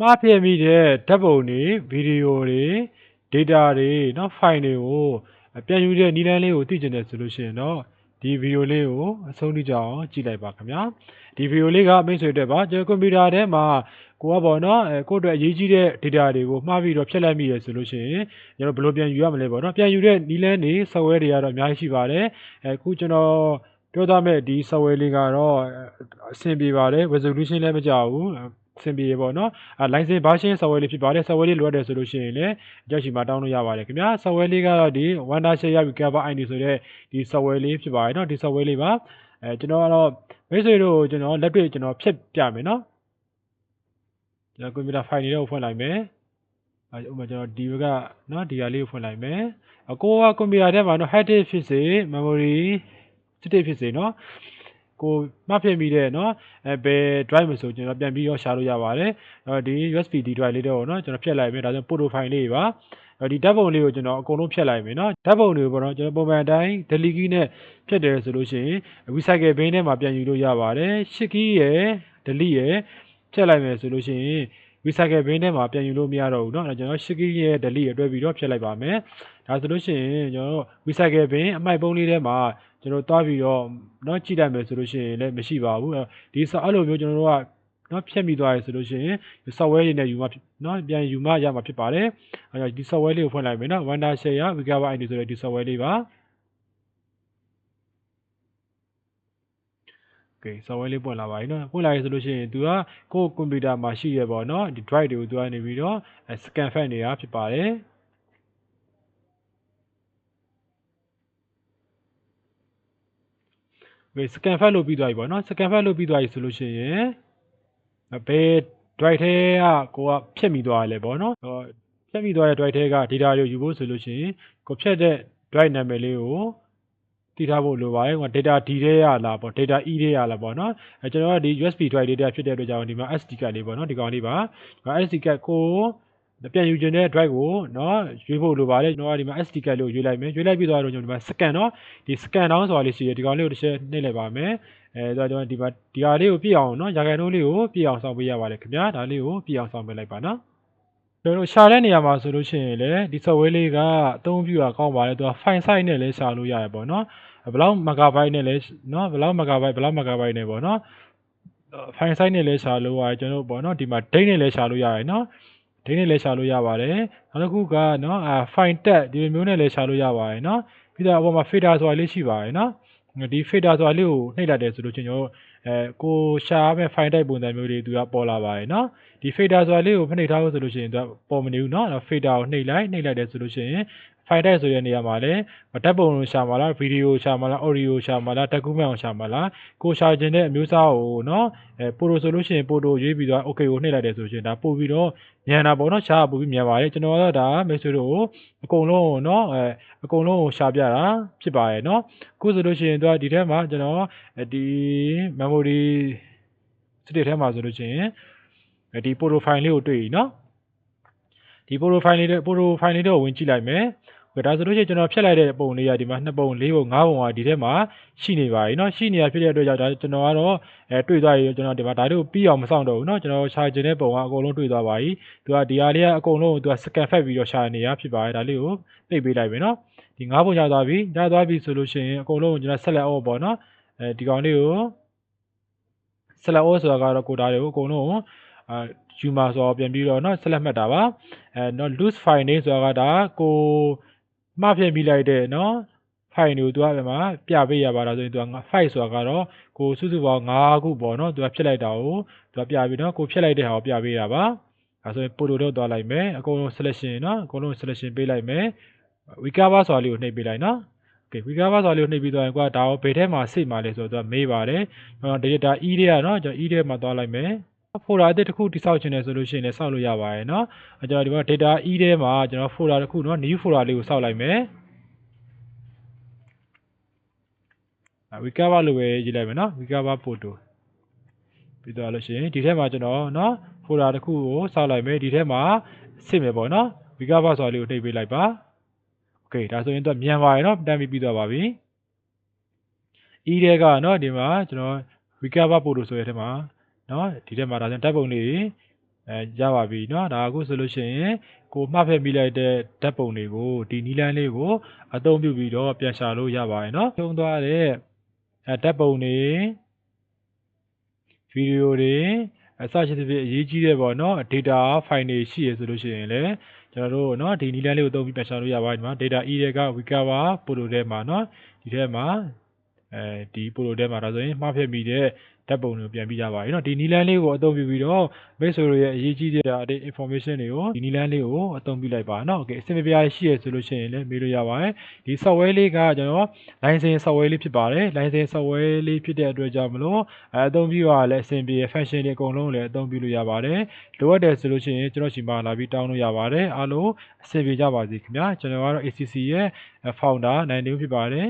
မှားဖြစ်မိတဲ့ဓာတ်ပုံတွေဗီဒီယိုတွေဒေတာတွေနော်ဖိုင်တွေကိုအပြန်ယူတဲ့နည်းလမ်းလေးကိုသိကျင်တယ်ဆိုလို့ရှိရင်တော့ဒီဗီဒီယိုလေးကိုအဆုံးထိကြအောင်ကြည့်လိုက်ပါခင်ဗျာဒီဗီဒီယိုလေးကမိတ်ဆွေအတွက်ပါကျွန်တော်ကွန်ပျူတာထဲမှာကိုကပေါ့နော်အဲကိုအတွက်အရေးကြီးတဲ့ data တွေကိုမှားပြီးတော့ဖြည့်လိုက်မိရဆိုလို့ရှိရင်ကျွန်တော်ဘယ်လိုပြန်ယူရမလဲပေါ့နော်ပြန်ယူတဲ့နည်းလမ်းတွေ software တွေကတော့အများကြီးရှိပါတယ်အဲခုကျွန်တော်ပြောသားမဲ့ဒီ software လေးကတော့အဆင်ပြေပါတယ် resolution လည်းမကြဘူး ဆင်ပြေရေပေါ့နော်အဲ license version software လေးဖြစ်ပါတယ် software လေးလိုအပ်တယ်ဆိုလို့ရှိရင်လည်းကြောက်ရှိမှာတောင်းလို့ရပါတယ်ခင်ဗျာ software လေးကတော့ဒီ Wondershare Recover ID ဆိုတဲ့ဒီ software လေးဖြစ်ပါတယ်နော်ဒီ software လေးပါအဲကျွန်တော်ကတော့မိတ်ဆွေတို့ကျွန်တော်လက်တွေ့ကျွန်တော်ဖြတ်ပြမယ်နော်ကျွန်တော်ကွန်ပျူတာ file တွေကိုဖွင့်လိုက်မယ်အဲဥပမာကျွန်တော်ဒီဘက်ကနော်ဒီဟာလေးကိုဖွင့်လိုက်မယ်အကိုကကွန်ပျူတာထဲမှာနော် hard disk ဖြစ်စေ memory စစ်တစ်ဖြစ်စေနော် ကိုမှတ်ဖြစ်မိတဲ့เนาะအဲဘယ် drive မဆိုကျွန်တော်ပြန်ပြီးတော့ရှာလို့ရပါတယ်အဲဒီ USB D drive လေးတော့เนาะကျွန်တော်ဖြတ်လိုက်မယ်ဒါဆို photo file လေးပါဒီဓာတ်ပုံလေးကိုကျွန်တော်အကုန်လုံးဖြတ်လိုက်မယ်เนาะဓာတ်ပုံတွေကိုပေါ့နော်ကျွန်တော်ပုံမှန်အတိုင်း delete key နဲ့ဖြတ်တယ်ဆိုလို့ရှိရင် recycle bin ထဲမှာပြန်ယူလို့ရပါတယ်ရှစ် key ရယ် delete ရယ်ဖြတ်လိုက်မယ်ဆိုလို့ရှိရင် recycle bin ထဲမှာပြန်ယူလို့မရတော့ဘူးเนาะအဲကျွန်တော်ရှစ် key ရယ် delete ရယ်တွဲပြီးတော့ဖြတ်လိုက်ပါမယ်ဒါဆိုလို့ရှိရင်ကျွန်တော် recycle bin အမိုက်ပုံးလေးထဲမှာ ကျွန်တော်သွားပြီးတော့နော်ကြည့်လိုက်မယ်ဆိုလို့ရှိရင်လည်းမရှိပါဘူးဒီဆော့အဲ့လိုမျိုးကျွန်တော်တို့ကနော်ဖြတ်မိသွားရဆိုလို့ရှိရင် software တွေနဲ့ယူမှနော်ပြန်ယူမှရမှာဖြစ်ပါတယ်အဲတော့ဒီ software လေးကိုဖွင့်လိုက်မယ်နော် Wondershare ရ Recover ID ဆိုတဲ့ဒီ software လေးပါ okay software လေးပွင့်လာပါပြီနော်ပွင့်လာရဆိုလို့ရှိရင် तू ကကိုယ့်ကွန်ပျူတာမှာရှိရပေါ့နော်ဒီ drive တွေကို तू ကနေပြီးတော့ scan fan နေတာဖြစ်ပါတယ် စကန်ဖတ်လုပ်ပြီးသွားပြီပေါ့နော်စကန်ဖတ်လုပ်ပြီးသွားပြီဆိုလို့ရှိရင်ဘယ် drive ထဲကကိုကဖြတ်မိသွားရလဲပေါ့နော်ဖြတ်မိသွားတဲ့ drive ထဲက data တွေယူဖို့ဆိုလို့ရှိရင်ကိုဖြတ်တဲ့ drive နာမည်လေးကိုတည်ထားဖို့လိုပါတယ်ဟို data D တွေရလားပေါ့ data E တွေရလားပေါ့နော်အဲကျွန်တော်ကဒီ USB drive လေးတည်းဖြစ်တဲ့အတွက်ကြောင့်ဒီမှာ SD card လေးပေါ့နော်ဒီကောင်လေးပါ SD card ကို ပြန်ယူခြင်းတဲ့ drive ကိုနော်ရွေးဖို့လိုပါတယ်ကျွန်တော်ကဒီမှာ SD card လို့ရွေးလိုက်မယ်ရွေးလိုက်ပြီးသွားတော့ကျွန်တော်ဒီမှာ scan နော်ဒီ scan down ဆိုတာလေးရှိတယ်ဒီကောင်လေးကိုတစ်ချက်နှိပ်လိုက်ပါမယ်အဲဆိုတော့ကျွန်တော်ဒီမှာဒီဟာလေးကိုပြည့်အောင်နော်ရာခိုင်နှုန်းလေးကိုပြည့်အောင်ဆောင်ပေးရပါတယ်ခင်ဗျာဒါလေးကိုပြည့်အောင်ဆောင်ပေးလိုက်ပါနော်ကျွန်တော်ရှာတဲ့နေရာမှာဆိုလို့ရှိရင်လေဒီ software လေးကအသုံးပြုတာကောင်းပါတယ်သူက file size နဲ့လည်းရှာလို့ရတယ်ပေါ့နော်ဘလောက် megabyte နဲ့လည်းနော်ဘလောက် megabyte ဘလောက် megabyte နဲ့ပေါ့နော် file size နဲ့လည်းရှာလို့ရတယ်ကျွန်တော်ပေါ့နော်ဒီမှာ date နဲ့လည်းရှာလို့ရတယ်နော် ဒီနဲ့လည်းရှာလို့ရပါတယ်နောက်တစ်ခုကနော်အာ fine tag ဒီလိုမျိုးနဲ့လည်းရှာလို့ရပါတယ်နော်ပြီးတော့အပေါ်မှာ fader ဆိုတာလေးရှိပါတယ်နော်ဒီ fader ဆိုတာလေးကိုနှိပ်လိုက်တယ်ဆိုလို့ချင်းကျွန်တော်အဲကိုရှာမဲ့ fine type ပုံစံမျိုးတွေသူကပေါ်လာပါတယ်နော်ဒီ fader ဆိုတာလေးကိုဖိနှိပ်ထားလို့ဆိုလို့ရှိရင်သူကပေါ်မနေဘူးနော်အဲ fader ကိုနှိပ်လိုက်နှိပ်လိုက်တယ်ဆိုလို့ရှိရင် file type ဆိုတဲ့နေရာမှာလည်းဓာတ်ပုံကိုရှာမှာလား video ရှာမှာလား audio ရှာမှာလား document ကိုရှာမှာလားကိုရှာခြင်းတဲ့အမျိုးအစားကိုနော်အဲ photo ဆိုလို့ရှိရင် photo ရွေးပြီးတော့ okay ကိုနှိပ်လိုက်တယ်ဆိုရင်ဒါပို့ပြီးတော့မြန်တာပေါ့နော်ရှာပို့ပြီးမြန်ပါတယ်ကျွန်တော်ကတော့ဒါမိတ်ဆွေတို့ကိုအကုန်လုံးကိုနော်အဲအကုန်လုံးကိုရှာပြတာဖြစ်ပါရဲ့နော်အခုဆိုလို့ရှိရင်တော့ဒီထဲမှာကျွန်တော်ဒီ memory state ထဲမှာဆိုလို့ရှိရင်ဒီ photo file လေးကိုတွေ့ပြီနော်ဒီ photo file လေးတွေ photo file လေးတွေကိုဝင်ကြည့်လိုက်မယ် ဒါဆိုလို့ရှိရင်ကျွန်တော်ဖြတ်လိုက်တဲ့ပုံလေးကဒီမှာ2ပုံ4ပုံ5ပုံကဒီထဲမှာရှိနေပါပြီเนาะရှိနေတာဖြစ်တဲ့အတွက်ကြောင့်ဒါကျွန်တော်ကတော့အဲတွေ့သွားပြီကျွန်တော်ဒီမှာဒါတို့ပြီးအောင်မဆောင်တော့ဘူးเนาะကျွန်တော်ရှာကျင်တဲ့ပုံကအကုန်လုံးတွေ့သွားပါပြီ။သူကဒီဟာလေးကအကုန်လုံးကိုသူက scan fact ပြီးတော့ရှာနေရဖြစ်ပါတယ်ဒါလေးကိုသိပေးလိုက်မယ်เนาะဒီ5ပုံရသွားပြီရသွားပြီဆိုလို့ရှိရင်အကုန်လုံးကိုကျွန်တော် select all ပေါ့เนาะအဲဒီကောင်လေးကို select all ဆိုတာကတော့ကိုဒါတွေကိုအကုန်လုံးအာယူမှာဆိုတော့ပြန်ပြီးတော့เนาะ select မှတ်တာပါအဲเนาะ loose file name ဆိုတာကဒါကို မှဖြင့်ပြီးလိုက်တဲ့နော် file တွေကိုသူကဒီမှာပြပေးရပါလားဆိုရင်သူက file ဆိုတာကတော့ကိုစုစုပေါင်း5ခုပေါ့နော်သူကဖြစ်လိုက်တာကိုသူကပြပြီးတော့ကိုဖြစ်လိုက်တဲ့ဟာကိုပြပေးတာပါအဲဆိုရင် photo တော့သွားလိုက်မယ်အကုန်လုံး selection နော်အကုန်လုံး selection ပေးလိုက်မယ် recover ဆိုတာလေးကိုနှိပ်ပေးလိုက်နော် okay recover ဆိုတာလေးကိုနှိပ်ပြီးသွားရင်ကွာဒါကိုဘယ်ထဲမှာစိတ်မှာလဲဆိုတော့သူကမေးပါတယ်ကျွန်တော် data e တွေကနော်ကျွန်တော် e ထဲမှာသွားလိုက်မယ် folder အသစ်တစ်ခုတိစောက်ချင်တယ်ဆိုလို့ရှိရင်လည်းစောက်လို့ရပါတယ်เนาะအဲကျွန်တော်ဒီမှာ data e ထဲမှာကျွန်တော် folder တစ်ခုเนาะ new folder လေးကိုစောက်လိုက်မယ် recover လို့ပဲရေးလိုက်မယ်เนาะ recover photo ပြီးတော့လို့ရှိရင်ဒီထဲမှာကျွန်တော်เนาะ folder တစ်ခုကိုစောက်လိုက်မယ်ဒီထဲမှာစစ်မယ်ပေါ့เนาะ recover ဆိုတာလေးကိုနှိပ်ပေးလိုက်ပါ okay ဒါဆိုရင်တော့မြန်ပါတယ်เนาะတန်းပြီးပြီးသွားပါပြီ e ထဲကเนาะဒီမှာကျွန်တော် recover photo ဆိုတဲ့ထဲမှာ เนาะဒီထဲမှာဒါဆိုရင်ဓာတ်ပုံလေးအဲ အဲရပါပြီเนาะဒါအခုဆိုလို့ရှိရင်ကိုမှတ်ဖက်မိလိုက်တဲ့ဓာတ်ပုံတွေကိုဒီနီလန်းလေးကိုအသုံးပြုပြီးတော့ပြန်ရှာလို့ရပါတယ်เนาะသုံးသွားတဲ့အဲဓာတ်ပုံတွေဗီဒီယိုတွေအစရှိသဖြင့်အရေးကြီးတဲ့ပေါ့เนาะ data file တွေရှိရဆိုလို့ရှိရင်လည်းကျွန်တော်တို့เนาะဒီနီလန်းလေးကိုသုံးပြီးပြန်ရှာလို့ရပါတယ်ဒီမှာ data e တွေက recover photo ထဲမှာเนาะဒီထဲမှာအဲဒီ photo ထဲမှာဒါဆိုရင်မှားဖြစ်မိတဲ့ ဓာတ်ပုံတွေကိုပြန်ပြကြပါရနော်ဒီနီလန်းလေးကိုအသုံးပြုပြီးတော့မိတ်ဆွေတို့ရဲ့အရေးကြီးတဲ့အတိတ် information တွေကိုဒီနီလန်းလေးကိုအသုံးပြုလိုက်ပါနော် okay အစင်ပြားရှိရဆိုလို့ရှိရင်လည်းမေးလို့ရပါတယ်ဒီ software လေးကကျွန်တော် license software လေးဖြစ်ပါတယ် license software လေးဖြစ်တဲ့အတွက်ကြောင့်မလို့အဲအသုံးပြုရလည်းအစင်ပြား function တွေအကုန်လုံးလည်းအသုံးပြုလို့ရပါတယ်လိုအပ်တယ်ဆိုလို့ရှိရင်ကျွန်တော်ရှိမှလာပြီးတောင်းလို့ရပါတယ်အားလုံးအဆင်ပြေကြပါစေခင်ဗျာကျွန်တော်ကတော့ ACC ရဲ့ founder နိုင်တင်ဖြစ်ပါတယ်